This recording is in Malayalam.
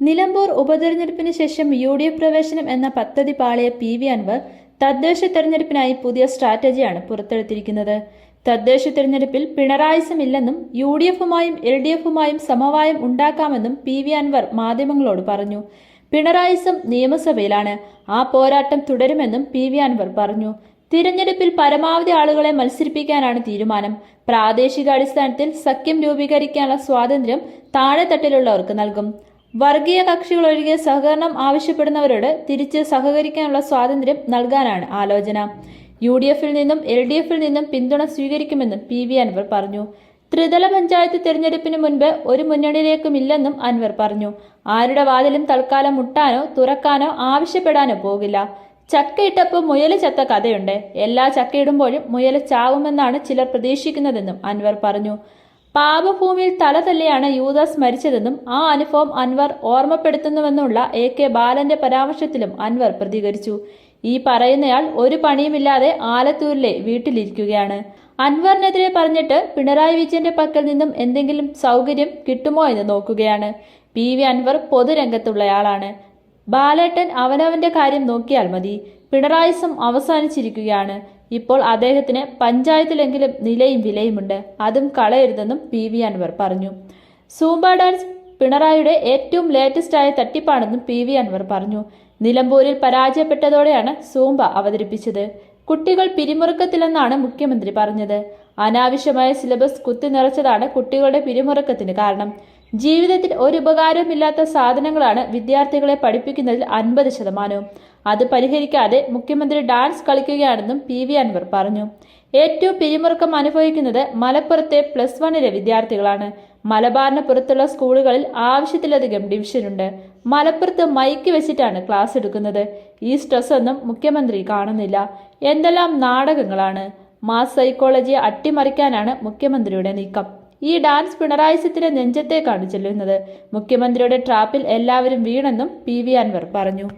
നിലമ്പൂർ ഉപതെരഞ്ഞെടുപ്പിന് ശേഷം യു ഡി എഫ് പ്രവേശനം എന്ന പദ്ധതി പാളിയ പി വി അൻവർ തദ്ദേശ തെരഞ്ഞെടുപ്പിനായി പുതിയ സ്ട്രാറ്റജിയാണ് പുറത്തെടുത്തിരിക്കുന്നത്. തദ്ദേശ തെരഞ്ഞെടുപ്പിൽ പിണറായിസമില്ലെന്നും യു ഡി എഫുമായും എൽ ഡി എഫുമായും സമവായം ഉണ്ടാക്കാമെന്നും പി വി അൻവർ മാധ്യമങ്ങളോട് പറഞ്ഞു. പിണറായിസം നിയമസഭയിലാണ്. ആ പോരാട്ടം തുടരുമെന്നും പി വി അൻവർ പറഞ്ഞു. തിരഞ്ഞെടുപ്പിൽ പരമാവധി ആളുകളെ മത്സരിപ്പിക്കാനാണ് തീരുമാനം. പ്രാദേശിക അടിസ്ഥാനത്തിൽ സഖ്യം രൂപീകരിക്കാനുള്ള സ്വാതന്ത്ര്യം താഴെത്തട്ടിലുള്ളവർക്ക് നൽകും. വർഗീയ കക്ഷികൾ ഒഴികെ സഹകരണം ആവശ്യപ്പെടുന്നവരോട് തിരിച്ച് സഹകരിക്കാനുള്ള സ്വാതന്ത്ര്യം നൽകാനാണ് ആലോചന. യു ഡി എഫിൽ നിന്നും എൽ ഡി എഫിൽ നിന്നും പിന്തുണ സ്വീകരിക്കുമെന്നും പി വി അൻവർ പറഞ്ഞു. ത്രിതല പഞ്ചായത്ത് തെരഞ്ഞെടുപ്പിന് മുൻപ് ഒരു മുന്നണിയിലേക്കുമില്ലെന്നും അൻവർ പറഞ്ഞു. ആരുടെ വാതിലും തൽക്കാലം മുട്ടാനോ തുറക്കാനോ ആവശ്യപ്പെടാനോ പോകില്ല. ചക്കയിട്ടപ്പോൾ മുയൽ ചത്ത കഥയുണ്ട്. എല്ലാ ചക്കയിടുമ്പോഴും മുയൽ ചാവുമെന്നാണ് ചിലർ പ്രതീക്ഷിക്കുന്നതെന്നും അൻവർ പറഞ്ഞു. പാപഭൂമിയിൽ തല തല്ലിയാണ് യൂദാസ് മരിച്ചതെന്നും ആ അനുഭവം അൻവർ ഓർമ്മപ്പെടുത്തുന്നുവെന്നുള്ള എ കെ ബാലന്റെ പരാമർശത്തിലും അൻവർ പ്രതികരിച്ചു. ഈ പറയുന്നയാൾ ഒരു പണിയുമില്ലാതെ ആലത്തൂരിലെ വീട്ടിലിരിക്കുകയാണ്. അൻവറിനെതിരെ പറഞ്ഞിട്ട് പിണറായി വിജയന്റെ പക്കൽ നിന്നും എന്തെങ്കിലും സൗകര്യം കിട്ടുമോ എന്ന് നോക്കുകയാണ്. പി വി അൻവർ പൊതുരംഗത്തുള്ളയാളാണ്. ബാലേട്ടൻ അവനവന്റെ കാര്യം നോക്കിയാൽ മതി. പിണറായിസം അവസാനിച്ചിരിക്കുകയാണ്. ഇപ്പോൾ അദ്ദേഹത്തിന് പഞ്ചായത്തിലെങ്കിലും നിലയും വിലയുമുണ്ട്. അതും കളയരുതെന്നും പി വി അൻവർ പറഞ്ഞു. സൂംബ ഡാൻസ് പിണറായിയുടെ ഏറ്റവും ലേറ്റസ്റ്റ് ആയ തട്ടിപ്പാണെന്നും പി വി അൻവർ പറഞ്ഞു. നിലമ്പൂരിൽ പരാജയപ്പെട്ടതോടെയാണ് സൂംബ അവതരിപ്പിച്ചത്. കുട്ടികൾ പിരിമുറുക്കത്തിലെന്നാണ് മുഖ്യമന്ത്രി പറഞ്ഞത്. അനാവശ്യമായ സിലബസ് കുത്തി നിറച്ചതാണ് കുട്ടികളുടെ പിരിമുറക്കത്തിന് കാരണം. ജീവിതത്തിൽ ഒരു ഉപകാരവുമില്ലാത്ത സാധനങ്ങളാണ് വിദ്യാർത്ഥികളെ പഠിപ്പിക്കുന്നതിൽ അൻപത് ശതമാനവും. അത് പരിഹരിക്കാതെ മുഖ്യമന്ത്രി ഡാൻസ് കളിക്കുകയാണെന്നും പി വി അൻവർ പറഞ്ഞു. ഏറ്റവും പിരിമുറുക്കം അനുഭവിക്കുന്നത് മലപ്പുറത്തെ പ്ലസ് വണ്ണിലെ വിദ്യാർത്ഥികളാണ്. മലബാറിന് പുറത്തുള്ള സ്കൂളുകളിൽ ആവശ്യത്തിലധികം ഡിവിഷനുണ്ട് മലപ്പുറത്ത് മൈക്ക് വെച്ചിട്ടാണ് ക്ലാസ് എടുക്കുന്നത്. ഈ സ്ട്രെസ് ഒന്നും മുഖ്യമന്ത്രി കാണുന്നില്ല. എന്തെല്ലാം നാടകങ്ങളാണ്. മാസ് സൈക്കോളജിയെ അട്ടിമറിക്കാനാണ് മുഖ്യമന്ത്രിയുടെ നീക്കം. ഈ ഡാൻസ് പിണറായിസത്തിന്റെ നെഞ്ചത്തേക്കാണ് ചെല്ലുന്നത്. മുഖ്യമന്ത്രിയുടെ ട്രാപ്പിൽ എല്ലാവരും വീണെന്നും പി വി അൻവർ പറഞ്ഞു.